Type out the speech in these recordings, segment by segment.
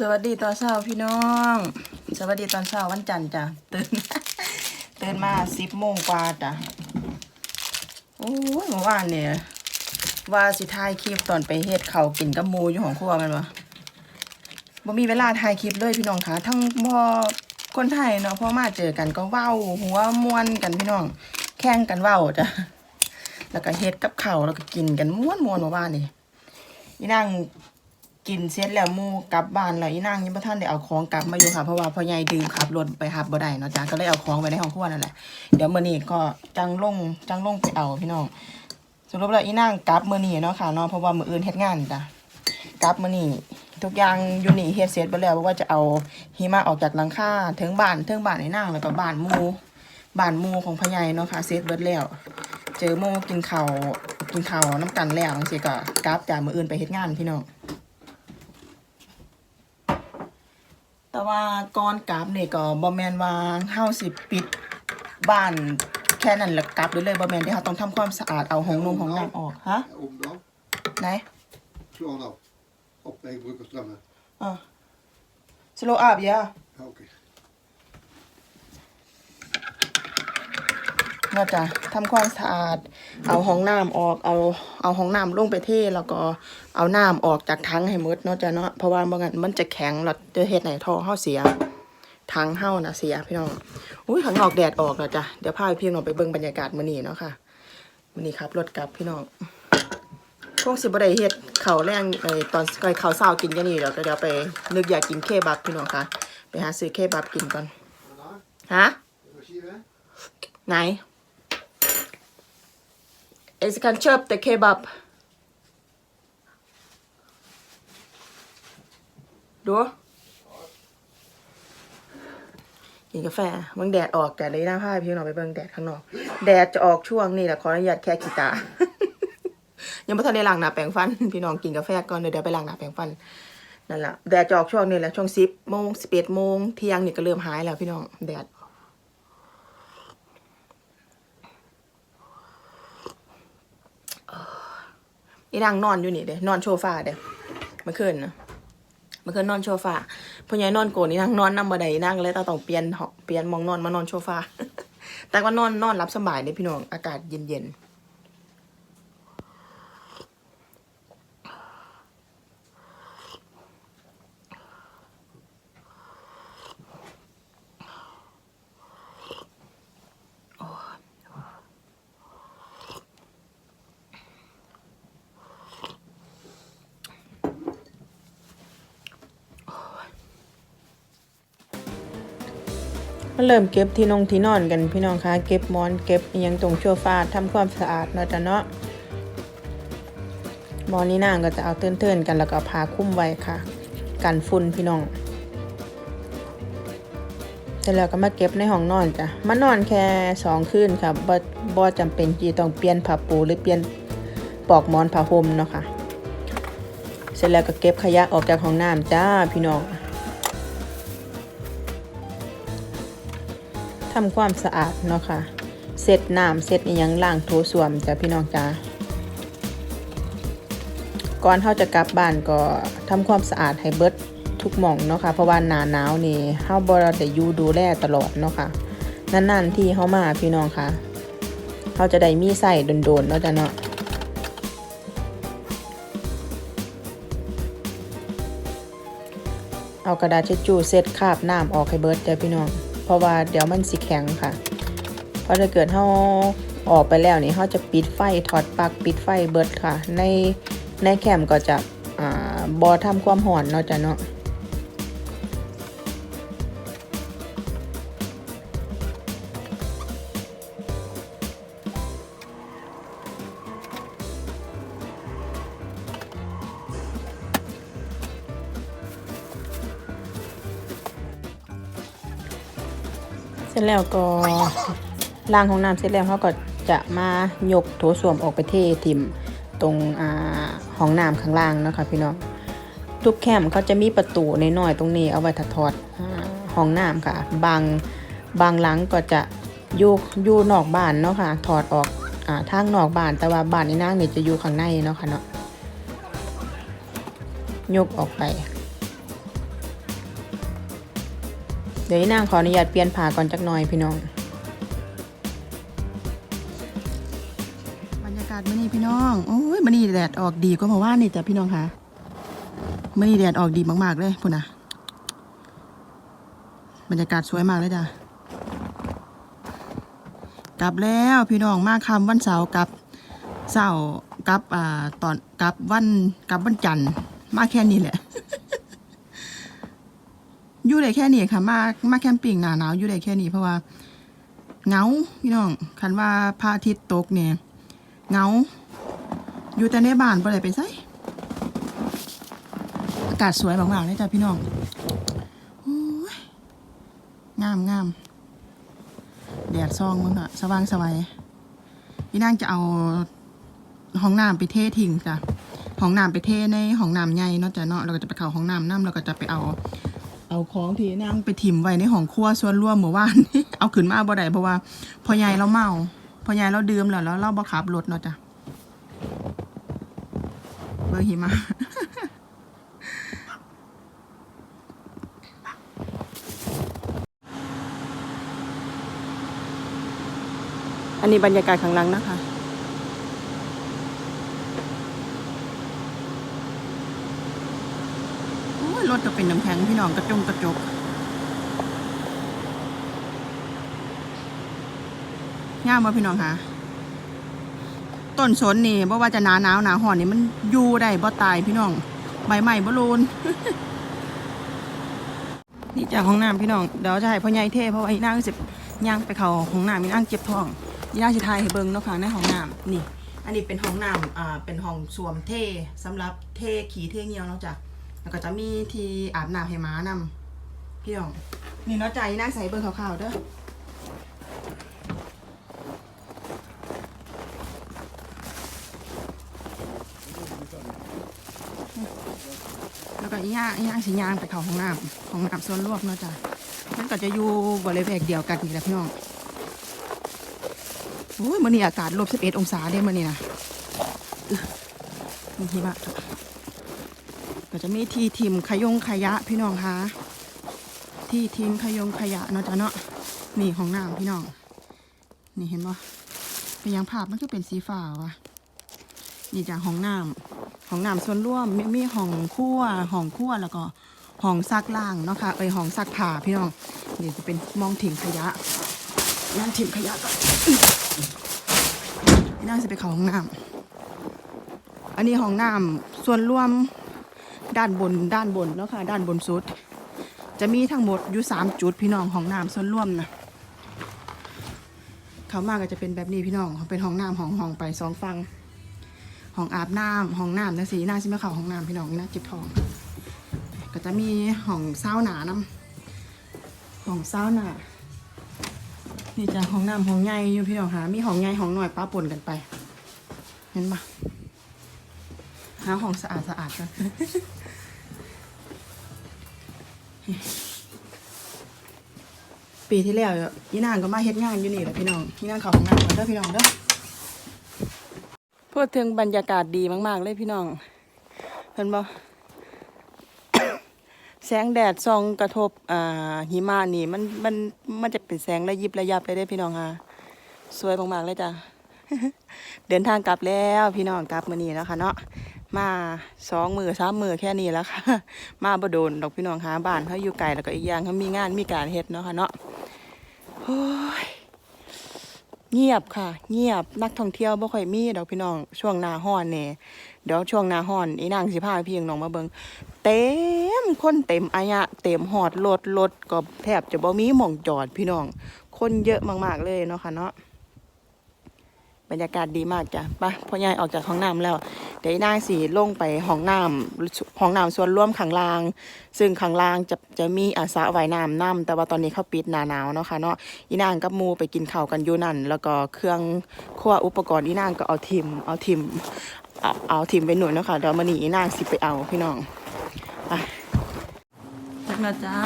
สวัสดีตอนเช้าพี่น้อง สวัสดีตอนเช้าวันจันทร์จ้ะตื่นตื่นมาสิบโมงกว่าจ้ะโอ้ยเมื่อวานเนี่ยว่าสิถ่ายคลิปตอนไปเฮ็ดข้ากินกับมูอยู่ของครัวมันวะบ่มีเวลาถ่ายคลิปเลยพี่น้องคะทั้งพอคนไทยเนาะพอมาเจอกันก็เว้าหัวมวนกันพี่น้อง แข่งกันเว้าจ้ะแล้วก็เฮ็ดกับเขาแล้วก็กินกันม่วนๆเมื่อวานนี่อีนั่ง กินเสร็จแล้วมู่กลับบ้านแล้วอีนางยังบ่ทันได้เอาของกลับมาอยู่ค่ะเพราะว่าพ่อใหญ่ดื่มขับรถไปหับบ่ได้เนาะจ้ะก็เลยเอาของไว้ในห้องครัวนั่นแหละเดี๋ยวมื้อนี้ก็จังลงจังลงไปเอาพี่น้องสรุปแล้วอีนางกลับมื้อนี้เนาะค่ะเนาะเพราะว่ามื้ออื่นเฮ็ดงานจ้ะกลับมื้อนี้ทุกอย่างอยู่นี่เฮ็ดเสร็จไปแล้วเพราะว่าจะเอาหิมะออกจากหลังคาถึงบ้านถึงบ้านอีนางแล้วก็บ้านมู่บ้านมูของพ่อใหญ่เนาะค่ะเสร็จเบิดแล้ว เจอหมู่กินข้าวกินข้าวน้ำกันแล้วจังซี่ก็กลับจากมืออื่นไปเฮ็ดงานพี่น้อง แต่ว่าก่อนกลับนี่ก็บ่แม่นว่าเฮาสิปิดบ้านแค่นั้นแล้วกลับเลยเลยบ่แม่นที่เฮาต้องทำความสะอาดเอาห้องนุ่งห้องน้ำออกฮะ Om dan. ไหน Slaan af. Op de broeken slangen. อะ slow up yeah Ja, Oké. น่าจะทำความสะอาด เอาห้องน้ำออก เอา เอาห้องน้ำลงไปเทแล้วก็เอาน้ำออกจากถังให้หมดเนาะจ้ะเนาะ เพราะว่าบ่งั้นมันจะแข็งแล้วจะเฮ็ดให้ท่อเฮาเสียถังเฮาน่ะเสียพี่น้อง อุ้ยข้างนอกแดดออกแล้วจ้ะ เดี๋ยวพาพี่น้องไปเบิ่งบรรยากาศมื้อนี้เนาะค่ะมื้อนี้ขับรถกลับพี่น้องคงสิบ่ได้เฮ็ดข้าวแรงไอ้ตอนก่อยข้าวเช้ากินกันนี่เดี๋ยวเดี๋ยวไปนึกอยากกินเคบับพี่น้องค่ะ ไปหาซื้อเคบับกินก่อน Daarna, ฮะ wat zie je? ไหน Ich kann köpa kebab ดูกินกาแฟเบิ่งแดดออกแดดเลยหน้าผ้าพี่น้องไปเบิ่งแดดข้างนอก แดดจะออกช่วงนี้แหละขออนุญาตแค่ขีตา ยังไม่ทันได้ล้างหน้าแปรงฟัน พี่น้องกินกาแฟก่อนเดี๋ยวไปล้างหน้าแปรงฟันนั่นแหละแดดจะออกช่วงนี้แหละช่วงสิบโมงสิบเอ็ดโมงเที่ยงนี่ก็เริ่มหายแล้วพี่น้องแดด อีนางนอนอยู่นี่เด้นอนโซฟาเด้เมื่อคืนนะเมื่อคืนนอนโซฟาพ่อใหญ่นอนโกนนี่นั่งนอนนำบ่ได้นางเลยตาต้องเปลี่ยนห้องเปลี่ยนมองนอนมานอนโซฟาแต่ว่านอนนอนรับสบายเด้พี่น้องอากาศเย็นๆ มันเริ่มเก็บที่นงที่นอนกันพี่น้องคะเก็บหมอนเก็บยังตรงโซฟาทำความสะอาดเนาะจ้ะเนาะมอนนี้นางก็จะเอาเตือนๆกันแล้วก็เอาคุ้มไว้ค่ะ กันฝุ่นพี่น้องเสร็จแล้วก็มาเก็บในห้องนอนจ้ะมานอนแค่สองคืนค่ะบ่บ่จำเป็นที่ต้องเปลี่ยนผ้าปูหรือเปลี่ยนปลอกหมอนผ้าห่มเนาะค่ะ เสร็จแล้วก็เก็บขยะออกจากห้องน้ำจ้าพี่น้อง ทำความสะอาดเนาะค่ะเสร็จน้ำเสร็จอีหยังล้างโถส้วมจ้ะพี่น้องจ้าก่อนเฮาจะกลับบ้านก็ทำความสะอาดให้เบิดทุกหม่องเนาะค่ะเพราะว่าหนาหนาวนี่เฮาบ่ได้อยู่ดูแลตลอดเนาะค่ะนานๆที่เฮามาพี่น้องค่ะเฮาจะได้มีใส่โดนๆเนาะจ้ะเนาะเอากระดาษเช็ดจูเซ็ตคาบน้ำออกให้เบิดจ้ะพี่น้อง เพราะว่าเดี๋ยวมันสิแข็งค่ะ เพราะถ้าเกิดเฮาออกไปแล้วนี่เขาจะปิดไฟถอดปลั๊กปิดไฟเบิดค่ะ ในในแคมป์ก็จะอ่าบอทำความหอนเนาะจ้ะเนาะ จแล้วก็ล้างห้องน้ำเสร็จแล้วเขาก็จะมายกโถส้วมออกไปเททิมตรงอ่าห้องน้ำข้างล่างนะคะพี่น้องทุกแคมป์เขาจะมีประตูน้อยๆตรงนี้เอาไว้ถัดทอดอห้องน้ำค่ะ บางบางหลังก็จะอยู่อยู่นอกบ้านเนาะค่ะ ถอดออกอ่าทางนอกบ้านแต่ว่าบ้านนี่นางนี่จะอยู่ข้างในเนาะค่ะเนาะยกออกไป ดี๋ยวนางขออนุญาตเปลี่ยนผ้าก่อนจักหน่อยพี่น้อง บรรยากาศมื้อนี้พี่น้องโอ้ยมื้อนี้แดดออกดีกว่าเมื่อวานนี่จ้ะพี่น้องคะมื้อนี้แดดออกดีมากๆเลยพุ่นนะบรรยากาศสวยมากเลยจ้ะกลับแล้วพี่น้องมาคำวันเสาร์กลับเสาร์กลับอ่าตอนกลับวันกลับวันจันทร์มาแค่นี้แหละ อยู่ได้แค่นี้ค่ะ มามาแคมปิ้งหนาหนาวอยู่ได้แค่นี้เพราะว่าเงาพี่น้องคันว่าพระอาทิตย์ตกเนี่ยเงาอยู่แต่ในบ้านบ่ได้ไปไสอากาศสวยมากๆเลยจ้ะพี่น้ององามงามแดดซองมึงอะสว่างสวัยพี่นางจะเอาห้องน้ำไปเททิ้งจ้ะห้องน้ำไปเทในห้องน้ำใหญ่เนาะจ้ะเนาะเราก็จะไปเข้าห้องน้ำน้ำเราก็จะไปเอา เอาของที่นั่งไปถิ่มไว้ในห้องครัวส่วนร่วมเมื่อวานเอาขึ้นมาบ่ได้เพราะว่าพ่อใหญ่เราเมาพ่อใหญ่เราดื่มแล้วแล้วเราบ่ขับรถเนาะจ้ะเบิ่งหิมะอันนี้บรรยากาศข้างหลังนะคะ โอ้ยรถก็เป็นน้ำแข็งพี่น้องกระจงกระจกงามบ่พี่น้องคะต้นสนนี่บ่ว่าจะหนาหนาวหนาห่อนนี่มันอยู่ได้บ่ตายพี่น้อง ใบใหม่บ่โลนนี่จากห้องน้ำพี่น้องเดี๋ยวจะให้พ่อใหญ่เทเพราะว่าอีนางสิย่างไปเขาห้องน้ำอีนางเจ็บท้องอีนางสิทายให้เบิ่งเนาะค่ะในห้องน้ำนี่ อันนี้เป็นห้องน้ำอ่าเป็นห้องสวมเทสำหรับเทขี่เทเงี้ยวเนาะจ้ะ แล้วก็จะมีที่อาบน้ำให้ม้านำพี่น้องนี่เนาะใจนั่งใส่เบอร์ขาวๆเด้อแล้วก็อีย่างอีย่างสีย่างไปเขาห้องน้ำห้องน้ำส่วนรวมเนาะจ้ะมันก็จะอยู่บริเวณเดียวกันนี่แหละพี่น้องโอ้ยมื่อนี้อากาศลบ11องศาเด้มื่อนี้นะอึบางทีว่า ก็จะมีที่ทิมขยงขยะพี่น้องคะที่ทิมขยงขยะเนาะจ้ะเนาะนี่ของน้ำพี่น้อง นี่เห็นปะเป็นยังภาพมันก็เป็นสีฟ้าวะนี่จากห้องน้ำห้องน้ำส่วนร่วมมีมีห้องครัวห้องครัวแล้วก็ห้องซักล่างเนาะค่ะเอ้ยห้องซักผ้าพี่น้องนี่จะเป็นมองถิ่มขยะนั่นถิ่มขยะก็นี่น่าจะไปเข้าห้องน้ำอันนี้ห้องน้ำส่วนร่วม ด้านบนด้านบนเนาะค่ะด้านบนสุด จะมีทั้งหมดอยู่สามจุดพี่น้องห้องน้ำส่วนร่วมนะเขามาก็จะเป็นแบบนี้พี่น้องเป็นห้องน้ำห้องห้องไปสองฟังห้องอาบน้ำห้องน้ำจังสีหน้าชิมเขาห้องน้ำพี่น้องนี่น่าเก็บทอง ก็จะมีห้องเศร้าหนาน้ำห้องเศร้าหนานี่จะห้องน้ำห้องใหญ่อยู่พี่น้องหามีห้องใหญ่ห้องหน่อยป้าปนกันไป เห็นปะ หาห้องสะอาดสะอาดกันปีที่แล้วยี่นางก็มาเฮ็ดงานอยู่นี่แหละพี่น้องยี่นางเขาของงานเด้อพี่น้องเด้อพูดถึงบรรยากาศดีมาก ๆ เลยพี่น้องเห็นบ่แสงแดดส่องกระทบอ่าหิมะนี่มันมันมันจะเป็นแสงระยิบระยับเลยเด้พี่น้องค่ะสวยมากๆเลยจ้ะเดินทางกลับแล้วพี่น้องกลับมื้อนี้แล้วค่ะเนาะ มาสองมือสามมือแค่นี้แล้วค่ะ มาบ่โดนดอกพี่น้องหาบ้านเขาอยู่ไกลแล้วก็อีกอย่างเขามีงานมีการเฮ็ดเนาะค่ะเนาะเงียบค่ะ เงียบนักท่องเที่ยวบ่ค่อยมีดอกพี่น้องช่วงหน้าร้อนเนี่ยเดี๋ยวช่วงหน้าร้อนอีนางสิพาพี่น้องมาเบิงเต็มคนเต็มอายะเต็มหอดรถรถก็แทบจะบ่มีหม่องจอดพี่น้อง คนเยอะมากๆเลยเนาะค่ะเนาะ รรยากาศดีมากจ้ะไปพ่อใหญ่ออกจากห้องน้ำแล้ว เดี๋ยวอีนางสีลงไปห้องน้ำห้องน้ำส่วนร่วมข้างล่าง ซึ่งข้างล่างจะจะมีอาสาว่ายน้ำน้ำแต่ว่าตอนนี้เขาปิดหนาหนาวเนาะค่ะเนาะอีนางกับมูไปกินข้าวกันอยู่นั่น แล้วก็เครื่องครัวอุปกรณ์อีนางก็เอาทิมเอาทิมเอาเอาทิมไปหนุนเนาะค่ะเดี๋ยวมันนี้อีนางสิไปเอาพี่น้องไปจักนะจ้า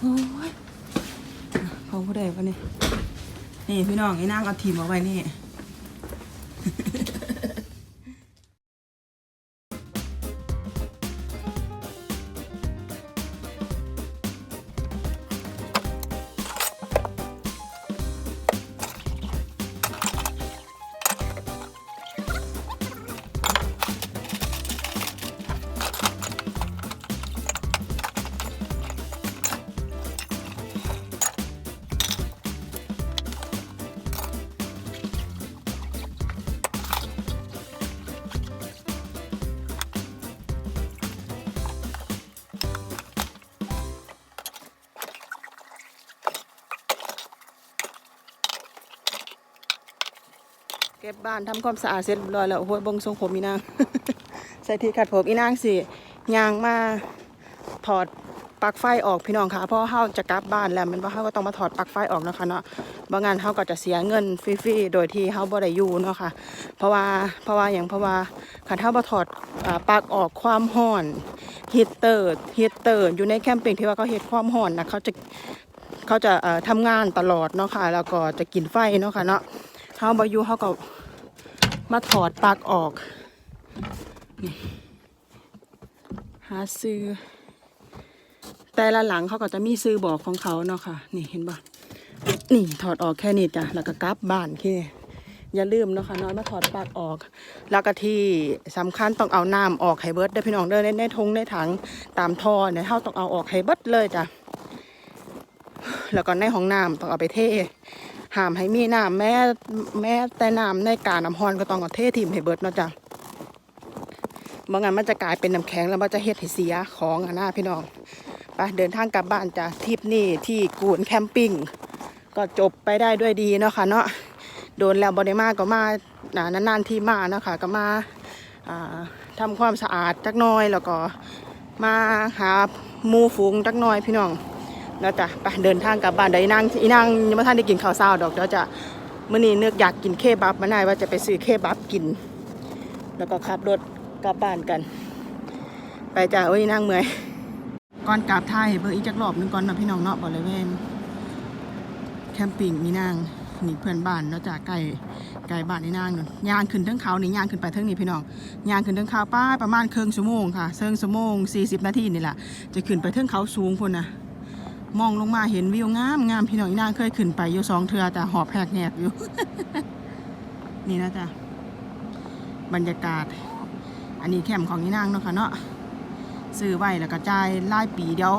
โอ้ย เขาผู้ใดวะนี่นี่พี่น้องไอ้นางเอาทีมเอาไว้นี่ ก็บบ้านทำความสะอาดเสร็จเรียบร้อยแล้วโอ้โหบงทรงผมอีนาง ใส่ที่ขัดผมอีนางสิยางมาถอดปลั๊กไฟออกพี่น้องค่ะเพราะเฮาจะกลับบ้านแล้วมันว่าเฮาก็ต้องมาถอดปลั๊กไฟออกนะคะเนาะบางงานเฮาก็จะเสียเงินฟรีๆโดยที่เฮาบ่ได้อยู่เนาะค่ะ เพราะว่าเพราะว่าอย่างเพราะว่าคันเฮาบ่ถอดปลั๊กออกความร้อนฮีตเตอร์ฮีตเตอร์อยู่ในแคมปิ้งที่ว่าเขาเฮ็ดความร้อนนะเขาจะเขาจะทำงานตลอดเนาะค่ะแล้วก็จะกินไฟเนาะค่ะเนาะเฮาบ่อยู่เฮาก็ มาถอดปลั๊กออกหาซื้อ แต่ละหลังเขาก็จะมีซื้อบอกของเขาเนาะค่ะ นี่เห็นบ่นี่ถอดออกแค่นี้จ้ะแล้วก็กลับบ้านแค่อย่าลืมเนาะค่ะน้อยมาถอดปลั๊กออก แล้วก็ที่สำคัญต้องเอาน้ำออกให้เบิดเด้พี่น้องเด้อในในทงในถังตามท่อเนี่ยเฮาต้องเอาออกให้เบิดเลยจ้ะแล้วก็ในห้องน้ำต้องเอาไปเท ห้ามให้มีน้ำแม้แม้แต่น้ำในกาน้ำฮอนก็ต้องเอาเททิมให้เบิดเนาะจ้ะบางงานมันจะกลายเป็นน้ำแข็งแล้วมันจะเฮ็ดให้เสียของอะนะพี่น้องไปเดินทางกลับบ้านจ้ะทริปนี้ที่กูนแคมปิ้งก็จบไปได้ด้วยดีเนาะค่ะเนาะโดนแล้วบริมาก็มาอ่านานๆที่มาเนาะค่ะก็มาอ่าทำความสะอาดจักน้อยแล้วก็มาหาหมูฝูงจักน้อยพี่น้อง แล้วจ้ะไปเดินทางกลับบ้านเดี๋ยวอีนางอีนางยังไม่ทันได้กินข้าวเช้าดอกเดี๋ยวจะมื้อนี้นึกอยากกินเคบับมาหน่อยว่าจะไปซื้อเคบับกิน แล้วก็ขับรถกลับบ้านกัน ไปจ้ะโอ้ยนางเมื่อยก่อนกราบไทายเบอร์อีกจักรอบนึงก่อนนาะพี่น้องเนาะบริเวณแคมปิ้งนี่นางนี่เพื่อนบ้านเนาะจากไก่ไก่บ้านนี่นางนู่นย่างขึ้นทั้งเขานี่ย่างขึ้นไปทั้งนี่พี่น้องย่างขึ้นทั้งเขาป้าประมาณครึ่งชั่วโมงค่ะเซิงชั่วโมง40 นาทีนี่แหละจะขึ้นไปทั้งเขาสูงพุ่นนะ มองลงมาเห็นวิวงามงามพี่น้องอีนางเคยขึ้นไปอยู่สองเทือแต่หอบแหกแหกอยู่ นี่นะจ๊ะบรรยากาศ อันนี้แคมป์ของอีนางเนาะค่ะเนาะซื้อไว้แล้วก็จ่ายรายปีเดี๋ยว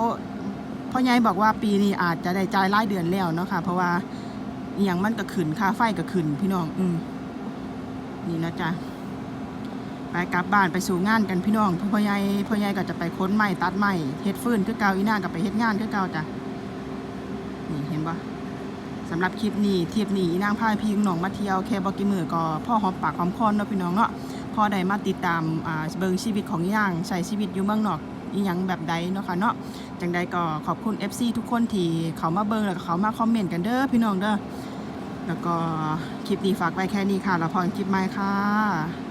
พ่อใหญ่บอกว่าปีนี้อาจจะได้จ่ายรายเดือนแล้วเนาะค่ะ เพราะว่าอย่างมันก็ขึ้นค่าไฟก็ขึ้นพี่น้อง อืมนี่นะจ๊ะไปกลับบ้านไปสู่งานกันพี่น้องพ่อใหญ่พ่อใหญ่ก็จะไปค้นไม้ตัดไม้เฮ็ดฟืนคือเก่าอีนางก็ไปเฮ็ดงานคือเก่าจ้ะ นี่เห็นปะสำหรับคลิปนี้ทริปนี้นางพายพี่น้องมาเที่ยวแค่บอกิมือก็พ่อหอมปากหอมคอเนาะพี่น้องเนาะพ่อได้มาติดตามอ่าเบิงชีวิตของย่างใช้ชีวิตอยู่เมืองนอกอีหยังแบบใดเนาะค่ะเนาะจังใดก็ขอบคุณ FC ทุกคนที่เขามาเบิงแล้วก็เขามาคอมเมนต์กันเด้อพี่น้องเด้อแล้วก็คลิปนี้ฝากไว้แค่นี้ค่ะแล้วพอกันคลิปใหม่ค่ะ